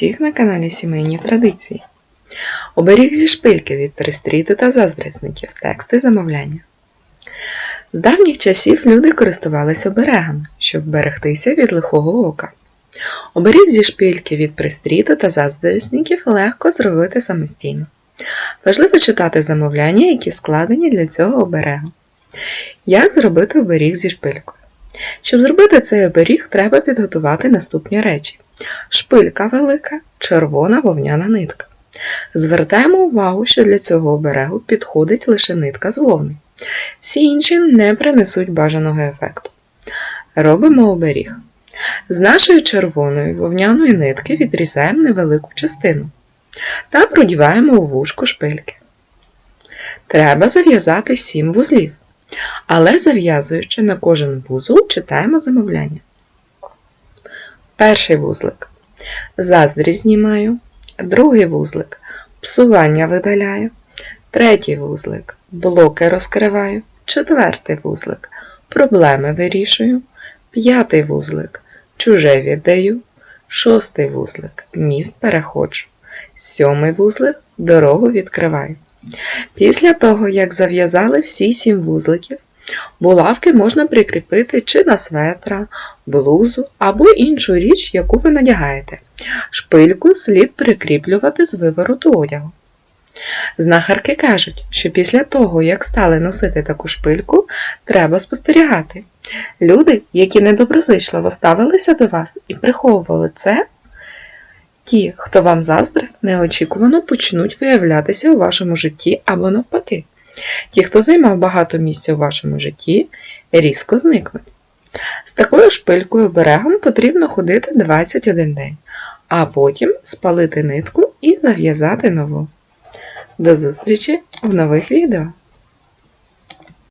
всіх на каналі Сімейні Традиції. Оберіг зі шпильки від пристріту та заздрісників, тексти замовляння. З давніх часів люди користувалися оберегами, щоб вберегтися від лихого ока. Оберіг зі шпильки від пристріту та заздрісників легко зробити самостійно. Важливо читати замовляння, які складені для цього оберегу. Як зробити оберіг зі шпилькою? Щоб зробити цей оберіг, треба підготувати наступні речі: шпилька велика, червона вовняна нитка. Звертаємо увагу, що для цього оберегу підходить лише нитка з вовни. Всі інші не принесуть бажаного ефекту. Робимо оберіг. З нашої червоної вовняної нитки відрізаємо невелику частину та продіваємо у вушко шпильки. Треба зав'язати 7 вузлів, але зав'язуючи на кожен вузол, читаємо замовляння. Перший вузлик. Заздрість знімаю. Другий вузлик. Псування видаляю. Третій вузлик. Блоки розкриваю. Четвертий вузлик. Проблеми вирішую. П'ятий вузлик. Чуже віддаю. Шостий вузлик. Міст переходжу. Сьомий вузлик. Дорогу відкриваю. Після того, як зав'язали всі сім вузликів, булавки можна прикріпити чи на светра, блузу або іншу річ, яку ви надягаєте. Шпильку слід прикріплювати з вивороту одягу. Знахарки кажуть, що після того, як стали носити таку шпильку, треба спостерігати. Люди, які недоброзичливо ставилися до вас і приховували це, ті, хто вам заздрив, неочікувано почнуть виявлятися у вашому житті або навпаки. Ті, хто займав багато місця у вашому житті, різко зникнуть. З такою шпилькою оберегом потрібно ходити 21 день, а потім спалити нитку і зав'язати нову. До зустрічі в нових відео!